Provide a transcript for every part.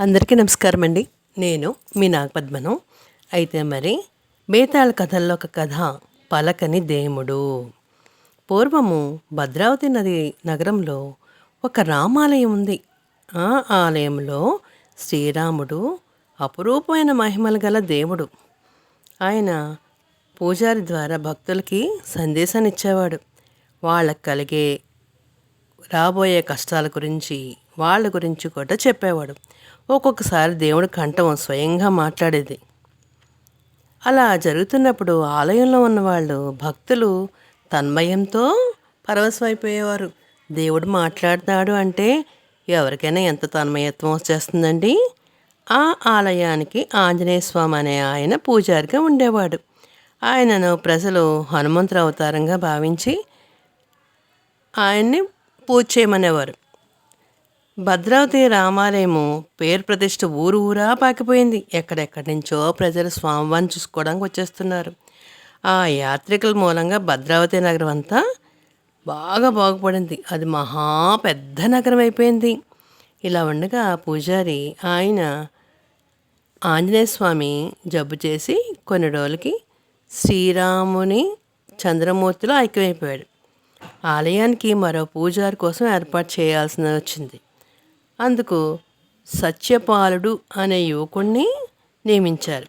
అందరికీ నమస్కారం అండి నేను మీ నాగపద్మను. అయితే మరి బేతాళ కథల్లో ఒక కథ పలకని దేముడు. పూర్వము భద్రావతి నది నగరంలో ఒక రామాలయం ఉంది. ఆ ఆలయంలో శ్రీరాముడు అపురూపమైన మహిమలు గల దేవుడు ఆయన పూజారి ద్వారా భక్తులకి సందేశాన్ని ఇచ్చేవాడు వాళ్ళకి కలిగే రాబోయే కష్టాల గురించి వాళ్ళ గురించి కూడా చెప్పేవాడు. ఒక్కొక్కసారి దేవుడి కంఠం స్వయంగా మాట్లాడేది. అలా జరుగుతున్నప్పుడు ఆలయంలో ఉన్నవాళ్ళు భక్తులు తన్మయంతో పరవశమైపోయేవారు. దేవుడు మాట్లాడతాడు అంటే ఎవరికైనా ఎంత తన్మయత్వం వచ్చేస్తుందండి? ఆ ఆలయానికి ఆంజనేయ స్వామి అనే ఆయన పూజారిగా ఉండేవాడు. ఆయనను ప్రజలు హనుమంతుడు అవతారంగా భావించి ఆయన్ని పూజ చేయమనేవారు. భద్రావతి రామాలయము పేరు ప్రతిష్ట ఊరు ఊరా పాకిపోయింది. ఎక్కడెక్కడి నుంచో ప్రజలు స్వామివారిని చూసుకోవడానికి వచ్చేస్తున్నారు. ఆ యాత్రికుల మూలంగా భద్రావతి నగరం అంతా బాగా బాగుపడింది. అది మహా పెద్ద నగరం అయిపోయింది. ఇలా ఉండగా పూజారి ఆయన ఆంజనేయ స్వామి జబ్బు చేసి కొన్ని రోజులకి శ్రీరాముని చంద్రమూర్తిలో ఐక్యమైపోయాడు. ఆలయానికి మరో పూజారి కోసం ఏర్పాటు చేయాల్సిన వచ్చింది. అందుకు సత్యపాలుడు అనే యువకుణ్ణి నియమించారు.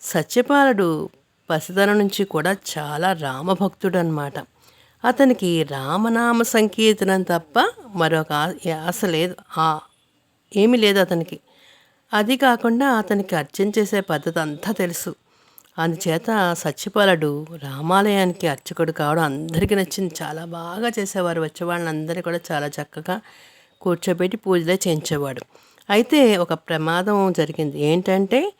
సత్యపాలుడు పసితనం నుంచి కూడా చాలా రామభక్తుడు అనమాట అతనికి రామనామ సంకీర్తనం తప్ప మరొక ఆశ లేదు. ఆ ఏమీ లేదు అతనికి. అది కాకుండా అతనికి అర్చన చేసే పద్ధతి అంతా తెలుసు. అందుచేత సత్యపాలుడు రామాలయానికి అర్చకుడు కావడం అందరికీ నచ్చింది. చాలా బాగా చేసేవారు. వచ్చేవాళ్ళందరూ కూడా చాలా చక్కగా కూర్చోబెట్టి పూజలే చేయించేవాడు. అయితే ఒక ప్రమాదం జరిగింది. ఏంటంటే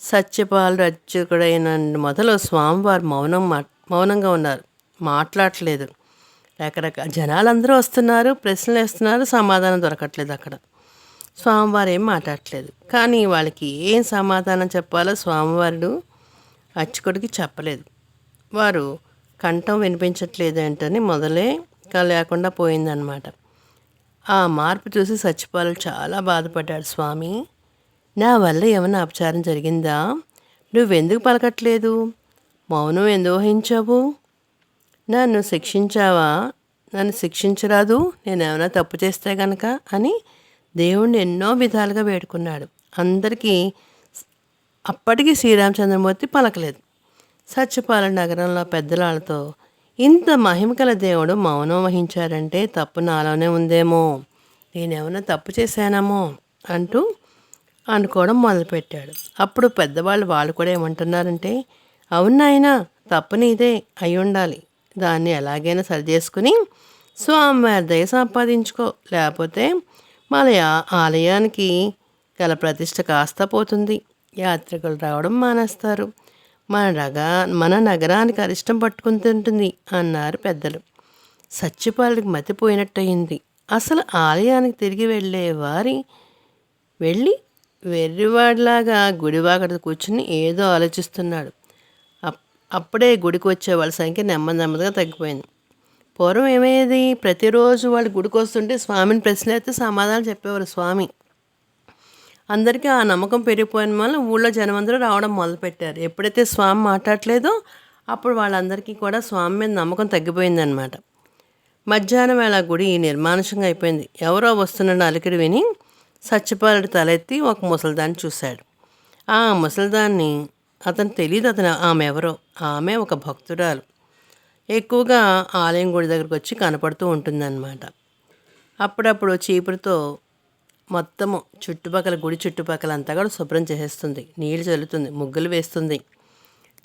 సత్యపాలు అర్చకుడైన మొదలు స్వామివారు మౌనం మా మౌనంగా ఉన్నారు. మాట్లాడట్లేదు రకరకాల జనాలందరూ వస్తున్నారు ప్రశ్నలు వేస్తున్నారు సమాధానం దొరకట్లేదు అక్కడ. స్వామివారు ఏం మాట్లాడట్లేదు. కానీ వాళ్ళకి ఏం సమాధానం చెప్పాలో స్వామివారుడు అర్చకుడికి చెప్పలేదు. వారు కంఠం వినిపించట్లేదు ఏంటని మొదలే లేకుండా పోయిందనమాట ఆ మార్పు చూసి సత్యపాలు చాలా బాధపడ్డాడు స్వామి. నా వల్ల ఏమైనా అపచారం జరిగిందా? నువ్వెందుకు పలకట్లేదు? మౌనం ఎందుకు వహించావు? నన్ను శిక్షించావా? నన్ను శిక్షించరాదు? నేను ఏమైనా తప్పు చేస్తే గనక అని దేవుణ్ణి ఎన్నో విధాలుగా వేడుకున్నాడు. అందరికీ అప్పటికి శ్రీరామచంద్రమూర్తి పలకలేదు. సత్యపాలన నగరంలో పెద్దలాళ్ళతో ఇంత మహిమకల దేవుడు మౌనం వహించారంటే తప్పు నాలోనే ఉందేమో. నేనేమైనా తప్పు చేశానేమో అంటూ అనుకోవడం మొదలుపెట్టాడు. అప్పుడు పెద్దవాళ్ళు వాళ్ళు కూడా ఏమంటున్నారంటే అవును నాయనా తప్పు నీదే అయి ఉండాలి. దాన్ని ఎలాగైనా సరి చేసుకుని స్వామివారి దయ సంపాదించుకో. లేకపోతే మన ఆలయానికి గల ప్రతిష్ట కాస్త పోతుంది. యాత్రికులు రావడం మానేస్తారు. మన నగ మన నగరానికి అరిష్టం పట్టుకుంటుంటుంది అన్నారు పెద్దలు. సత్యపాలుడికి మతిపోయినట్టయింది అసలు ఆలయానికి తిరిగి వెళ్ళే వారి వెళ్ళి వెర్రివాడిలాగా గుడివాకడ కూర్చుని ఏదో ఆలోచిస్తున్నాడు. అప్- అప్పుడే గుడికి వచ్చే వాళ్ళ సంఖ్య నెమ్మది నెమ్మదిగా తగ్గిపోయింది. పూర్వం ఏమయ్యేది? ప్రతిరోజు వాళ్ళు గుడికి వస్తుంటే స్వామిని ప్రశ్నలు అయితే సమాధానం చెప్పేవారు స్వామి. అందరికీ ఆ నమ్మకం పెరిగిపోయిన వల్ల ఊళ్ళో జనమందరూ రావడం మొదలుపెట్టారు. ఎప్పుడైతే స్వామి మాట్లాడలేదో అప్పుడు వాళ్ళందరికీ కూడా స్వామి మీద నమ్మకం తగ్గిపోయిందనమాట మధ్యాహ్నం వేళ గుడి నిర్మానుషంగా అయిపోయింది. ఎవరో వస్తున్న అలికిడి విని సత్యపాలుడు తలెత్తి ఒక ముసలిదాన్ని చూశాడు. ఆ ముసలిదాన్ని అతను తెలియదు అతను ఆమె ఎవరో ఆమె ఒక భక్తురాలు. ఎక్కువగా ఆలయం గుడి దగ్గరకు వచ్చి కనపడుతూ ఉంటుందన్నమాట. అప్పుడప్పుడు చీపురుతో మొత్తము చుట్టుపక్కల గుడి చుట్టుపక్కల అంతా కూడా శుభ్రం చేసేస్తుంది. నీళ్ళు చల్లుతుంది ముగ్గులు వేస్తుంది.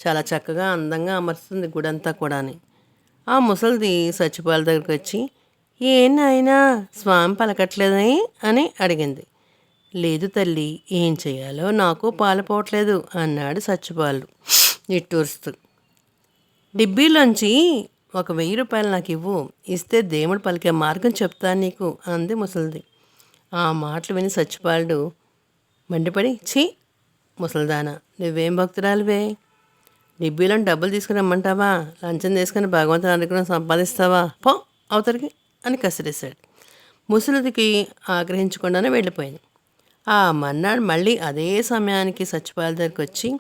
చాలా చక్కగా అందంగా అమరుస్తుంది గుడి అంతా కూడాని. ఆ ముసలిది సచిపాల దగ్గరికి వచ్చి ఏం నాయనా స్వామి పలకట్లేదని? అని అడిగింది. లేదు తల్లి ఏం చేయాలో నాకు పాలుపోవట్లేదు అన్నాడు సచ్చిపాలు నిట్టూరుస్తూ. డిబ్బీలోంచి ఒక వెయ్యి రూపాయలు నాకు ఇవ్వు ఇస్తే దేవుడు పలికే మార్గం చెప్తాను నీకు అంది ముసలిది. ఆ మాటలు విని సచ్చిపాలుడు మండిపడి ఛీ ముసలిదానా నువ్వేం భక్తురాలివే? డిబ్బీలో డబ్బులు తీసుకుని రమ్మంటావా? లంచం తీసుకుని భగవంతుని అనుగ్రహం సంపాదిస్తావా? పో అవతలికి అని కసిరేశాడు. ముసలిదికి ఆగ్రహించకుండానే వెళ్ళిపోయింది. ఆ మన్నాడు మళ్ళీ అదే సమయానికి సచివాలయ దగ్గరికి వచ్చి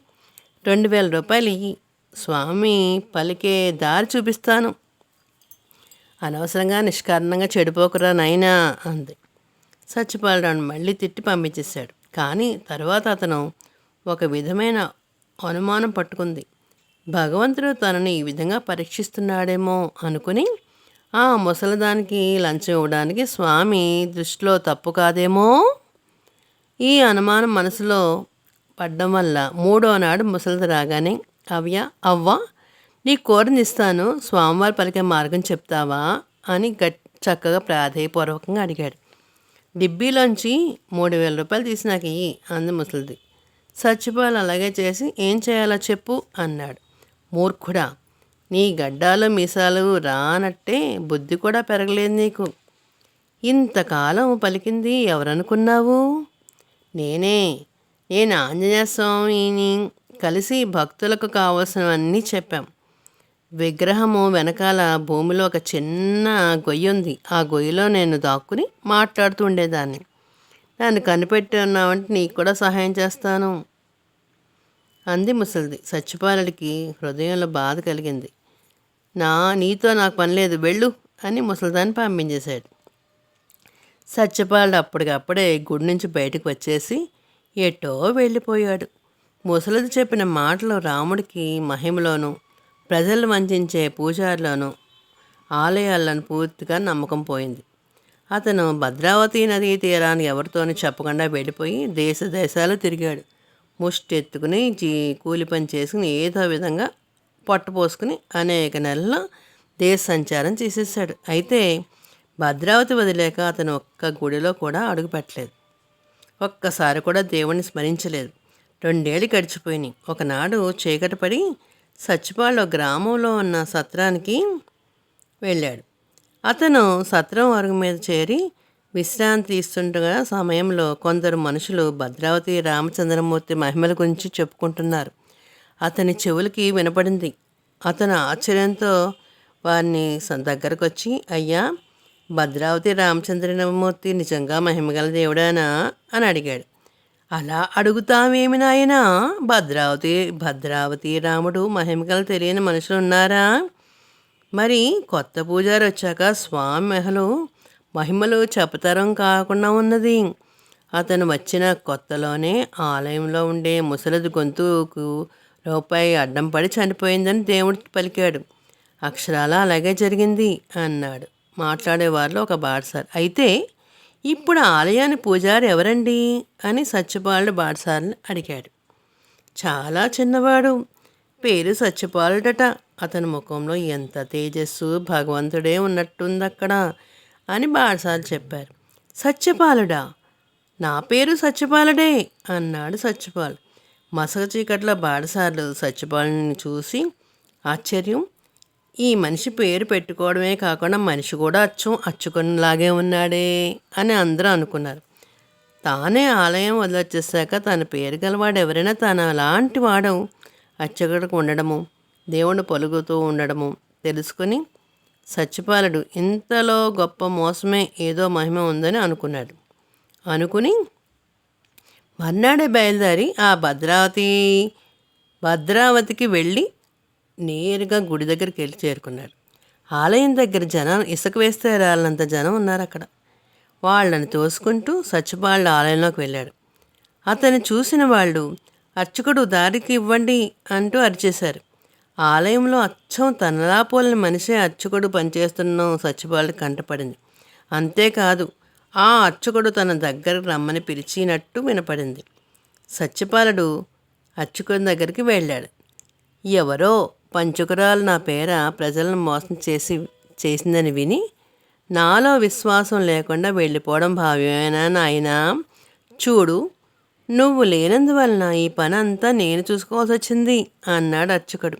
రెండు వేల రూపాయలు ఇయ్యి. స్వామి పలికే దారి చూపిస్తాను. అనవసరంగా నిష్కారణంగా చెడిపోకురా నైనా అంది. సత్యపాలరావును మళ్ళీ తిట్టి పంపించేశాడు. కానీ తర్వాత అతను ఒక విధమైన అనుమానం పట్టుకుంది. భగవంతుడు తనని ఈ విధంగా పరీక్షిస్తున్నాడేమో అనుకుని ఆ ముసలిదానికి లంచం ఇవ్వడానికి స్వామి దృష్టిలో తప్పు కాదేమో? ఈ అనుమానం మనసులో పడ్డం వల్ల మూడో నాడు ముసలిది రాగానే అవ్య అవ్వ నీ కోరిని ఇస్తాను. స్వామివారి పలికే మార్గం చెప్తావా? అని గట్ చక్కగా ప్రాధేయపూర్వకంగా అడిగాడు. డిబ్బీలోంచి మూడు వేల రూపాయలు తీసి నాకు ఇయ్యి అంది ముసలిది. సచ్చిపాలు అలాగే చేసి ఏం చేయాలో చెప్పు అన్నాడు. మూర్ఖుడా నీ గడ్డాలు మీసాలు రానట్టే బుద్ధి కూడా పెరగలేదు నీకు. ఇంతకాలం పలికింది ఎవరనుకున్నావు? నేనే. నేను ఆంజనేయ స్వామిని కలిసి భక్తులకు కావాల్సినవన్నీ చెప్పాం. విగ్రహము వెనకాల భూమిలో ఒక చిన్న గొయ్యి ఉంది ఆ గొయ్యిలో నేను దాక్కుని మాట్లాడుతూ ఉండేదాన్ని. నన్ను కనిపెట్టి ఉన్నావంటే నీకు కూడా సహాయం చేస్తాను అంది ముసలిది. సత్యపాలుడికి హృదయంలో బాధ కలిగింది. నా నీతో నాకు పని లేదు వెళ్ళు అని ముసలిదాన్ని పంపించేశాడు. సత్యపాలుడు అప్పటికప్పుడే గుడి నుంచి బయటకు వచ్చేసి ఎటో వెళ్ళిపోయాడు. ముసలిది చెప్పిన మాటలు రాముడికి మహిమలోను ప్రజలు వంచే పూజారిలోను ఆలయాలను పూర్తిగా నమ్మకం పోయింది. అతను భద్రావతి నదీ తీరాన్ని ఎవరితోనూ చెప్పకుండా వెళ్ళిపోయి దేశ దేశాలు తిరిగాడు. ముష్టి ఎత్తుకుని జీ కూలి పని చేసుకుని ఏదో విధంగా పొట్ట పోసుకుని అనేక నెలలు దేశ సంచారం చేసేసాడు. అయితే భద్రావతి వదిలేక అతను ఒక్క గుడిలో కూడా అడుగుపెట్టలేదు ఒక్కసారి కూడా దేవుణ్ణి స్మరించలేదు. రెండేళ్ళు గడిచిపోయినాయి. ఒకనాడు చీకటి పడి సచ్చిపాళ్ళు గ్రామంలో ఉన్న సత్రానికి వెళ్ళాడు. అతను సత్రం అరుగు మీద చేరి విశ్రాంతి ఇస్తుండగా సమయంలో కొందరు మనుషులు భద్రావతి రామచంద్రమూర్తి మహిమల గురించి చెప్పుకుంటున్నారు. అతని చెవులకి వినపడింది. అతను ఆశ్చర్యంతో వారిని దగ్గరకు వచ్చి అయ్యా భద్రావతి రామచంద్రమూర్తి నిజంగా మహిమగల దేవుడానా? అని అడిగాడు. అలా అడుగుతావేమి నాయనా? భద్రావతి భద్రావతి రాముడు మహిమకలు తెలియని మనుషులు ఉన్నారా? మరి కొత్త పూజారి వచ్చాక స్వామి మెహలు మహిమలు చెప్పతరం కాకుండా ఉన్నది. అతను వచ్చిన కొత్తలోనే ఆలయంలో ఉండే ముసలిది గొంతుకు రూపాయి అడ్డం పడి చనిపోయిందని దేవుడు పలికాడు. అక్షరాల అలాగే జరిగింది అన్నాడు. మాట్లాడేవారిలో ఒక బాడ్సార్ అయితే ఇప్పుడు ఆలయాన్ని పూజారి ఎవరండి? అని సత్యపాలుడు బాటసారిని అడిగాడు. చాలా చిన్నవాడు. పేరు సత్యపాలుడట. అతని ముఖంలో ఎంత తేజస్సు భగవంతుడే ఉన్నట్టుంది అక్కడ అని బాటసారి చెప్పారు. సత్యపాలుడా? నా పేరు సత్యపాలుడే అన్నాడు సత్యపాలు. మసక చీకట్లో బాడసార్లు సత్యపాలుని చూసి ఆశ్చర్యం ఈ మనిషి పేరు పెట్టుకోవడమే కాకుండా మనిషి కూడా అచ్చం అచ్చుకునిలాగే ఉన్నాడే అని అందరూ అనుకున్నారు. తానే ఆలయం వదిలొచ్చేసాక తన పేరు గలవాడు ఎవరైనా తన అలాంటి వాడు అచ్చగడకు ఉండడము దేవుడు పలుకుతూ ఉండడము తెలుసుకొని సత్యపాలుడు ఇంతలో గొప్ప మోసమే ఏదో మహిమ ఉందని అనుకున్నాడు. అనుకుని మర్నాడే బయలుదేరి ఆ భద్రావతి భద్రావతికి వెళ్ళి నేరుగా గుడి దగ్గరికి వెళ్ళి చేరుకున్నాడు ఆలయం దగ్గర జనం ఇసుక వేస్తే రాళ్ళంత జనం ఉన్నారు అక్కడ. వాళ్ళని తోసుకుంటూ సచ్చిబాళ్ళ ఆలయంలోకి వెళ్ళాడు. అతన్ని చూసిన వాళ్ళు అర్చకుడు దారికి ఇవ్వండి అంటూ అరిచేశారు. ఆలయంలో అచ్చం తనలా పోలిన మనిషే అర్చకుడు పనిచేస్తున్న సచ్చిబాళ్ళు కంటపడింది అంతేకాదు ఆ అర్చకుడు తన దగ్గరకు రమ్మని పిలిచినట్టు వినపడింది. సత్యపాలుడు అర్చకుడి దగ్గరికి వెళ్ళాడు. ఎవరో పంచుకురాలు నా పేర ప్రజలను మోసం చేసి చేసిందని విని నాలో విశ్వాసం లేకుండా వెళ్ళిపోవడం భావ్యమేనా నాయనా? చూడు నువ్వు లేనందువలన ఈ పని అంతా నేను చూసుకోవాల్సి వచ్చింది అన్నాడు అర్చకుడు.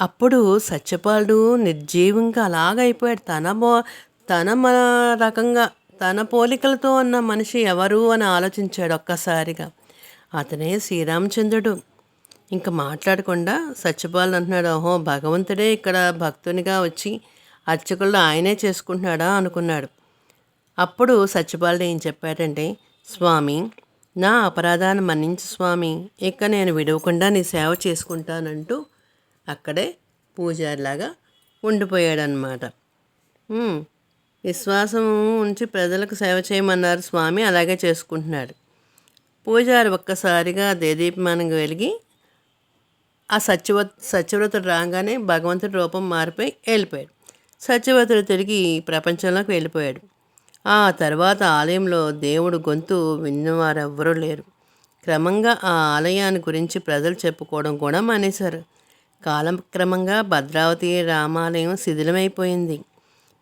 అప్పుడు సత్యపాలుడు నిర్జీవంగా అలాగైపోయాడు. తన బో తన మన రకంగా తన పోలికలతో ఉన్న మనిషి ఎవరు అని ఆలోచించాడు ఒక్కసారిగా. అతనే శ్రీరామచంద్రుడు. ఇంకా మాట్లాడకుండా సత్యపాలు అంటున్నాడు ఓహో భగవంతుడే ఇక్కడ భక్తునిగా వచ్చి అర్చకుల్లో ఆయనే చేసుకుంటున్నాడా? అనుకున్నాడు. అప్పుడు సత్యపాలుడు ఏం చెప్పాడంటే స్వామి నా అపరాధాన్ని మన్నించు స్వామి. ఇక నేను విడవకుండా నీ సేవ చేసుకుంటానంటూ అక్కడే పూజారిలాగా ఉండిపోయాడనమాట విశ్వాసం ఉంచి ప్రజలకు సేవ చేయమన్నారు స్వామి అలాగే చేసుకుంటున్నాడు. పూజారి ఒక్కసారిగా దేదీపమానంగా వెలిగి ఆ సత్యవ సత్యవ్రతుడు రాగానే భగవంతుడి రూపం మారిపోయి వెళ్ళిపోయాడు. సత్యవ్రతుడు తిరిగి ప్రపంచంలోకి వెళ్ళిపోయాడు. ఆ తర్వాత ఆలయంలో దేవుడు గొంతు విన్నవారెవ్వరూ లేరు. క్రమంగా ఆ ఆలయాన్ని గురించి ప్రజలు చెప్పుకోవడం కూడా మానేశారు. కాలక్రమంగా భద్రావతి రామాలయం శిథిలమైపోయింది.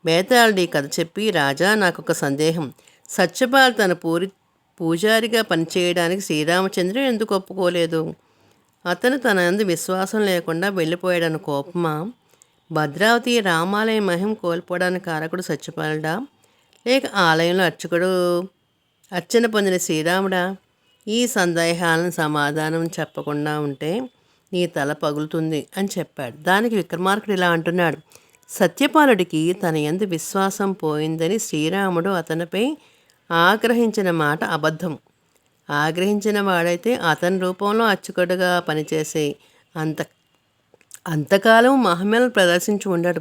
బేతాళుడి కథ చెప్పి రాజా నాకు ఒక సందేహం. సత్యపాల్ తన పూరి పూజారిగా పనిచేయడానికి శ్రీరామచంద్రుడు ఎందుకు ఒప్పుకోలేదు? అతను తన యందు విశ్వాసం లేకుండా వెళ్ళిపోయాడని కోపమా? భద్రావతి రామాలయ మహిం కోల్పోవడానికి కారకుడు సత్యపాలుడా లేక ఆలయంలో అర్చకుడు అర్చన పొందిన శ్రీరాముడా? ఈ సందేహాలను సమాధానం చెప్పకుండా ఉంటే నీ తల పగులుతుంది అని చెప్పాడు. దానికి విక్రమార్కుడు ఇలా అంటున్నాడు. సత్యపాలుడికి తన ఎందు విశ్వాసం పోయిందని శ్రీరాముడు అతనిపై ఆగ్రహించిన మాట అబద్ధం. ఆగ్రహించిన వాడైతే అతని రూపంలో అచ్చుకడుగా పనిచేసే అంత అంతకాలం మహిమలను ప్రదర్శించి ఉండడు.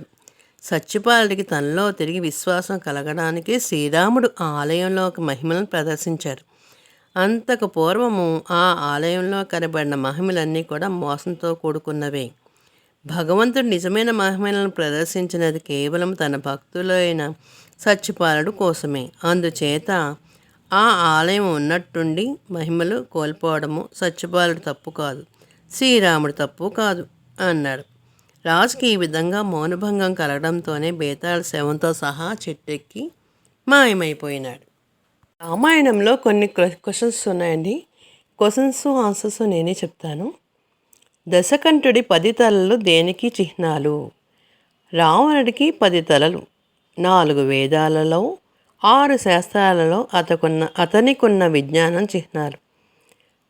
సత్యపాలుడికి తనలో తిరిగి విశ్వాసం కలగడానికి శ్రీరాముడు ఆలయంలో ఒక మహిమలను ప్రదర్శించారు. అంతకు పూర్వము ఆ ఆలయంలో కనబడిన మహిమలన్నీ కూడా మోసంతో కూడుకున్నవే. భగవంతుడు నిజమైన మహిమలను ప్రదర్శించినది కేవలం తన భక్తులైన సత్యపాలుడు కోసమే. అందుచేత ఆ ఆలయం ఉన్నట్టుండి మహిమలు కోల్పోవడము సత్యపాలుడు తప్పు కాదు శ్రీరాముడు తప్పు కాదు అన్నాడు. రాజుకి ఈ విధంగా మౌనభంగం కలగడంతోనే బేతాళ శవంతో సహా చెట్టెక్కి మాయమైపోయినాడు. రామాయణంలో కొన్ని క్వశ్చన్స్ ఉన్నాయండి. క్వశ్చన్స్ ఆన్సర్స్ నేనే చెప్తాను. దశకంఠుడి పది తలలు దేనికి చిహ్నాలు? రావణుడికి పది తలలు. నాలుగు వేదాలలో ఆరు శాస్త్రాలలో అతకున్న అతనికున్న విజ్ఞానం చిహ్నాలు.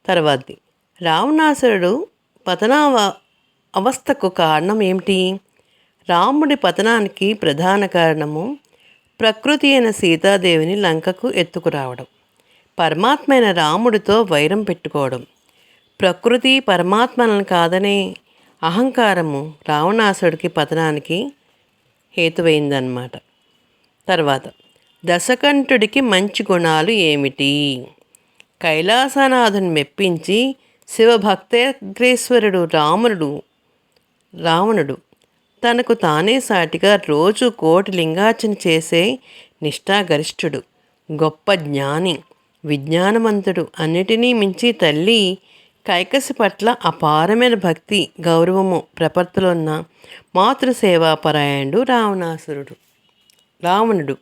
తర్వాతది రావణాసురుడు పతనావ అవస్థకు కారణం ఏమిటి? రాముడి పతనానికి ప్రధాన కారణము ప్రకృతి అయిన సీతాదేవిని లంకకు ఎత్తుకురావడం. పరమాత్మైన రాముడితో వైరం పెట్టుకోవడం. ప్రకృతి పరమాత్మలను కాదనే అహంకారము రావణాసుడికి పతనానికి హేతువైందన్నమాట. తర్వాత దశకంఠుడికి మంచి గుణాలు ఏమిటి? కైలాసనాథుని మెప్పించి శివభక్తేగ్రేశ్వరుడు రాముడు రావణుడు తనకు తానే సాటిగా రోజు కోటి లింగార్చన చేసే నిష్ఠాగరిష్ఠుడు గొప్ప జ్ఞాని విజ్ఞానవంతుడు అన్నిటినీ మించి తల్లి కైకసి పట్ల అపారమైన భక్తి గౌరవము ప్రపత్తులున్న మాతృసేవాపరాయణుడు రావణాసురుడు రావణుడు.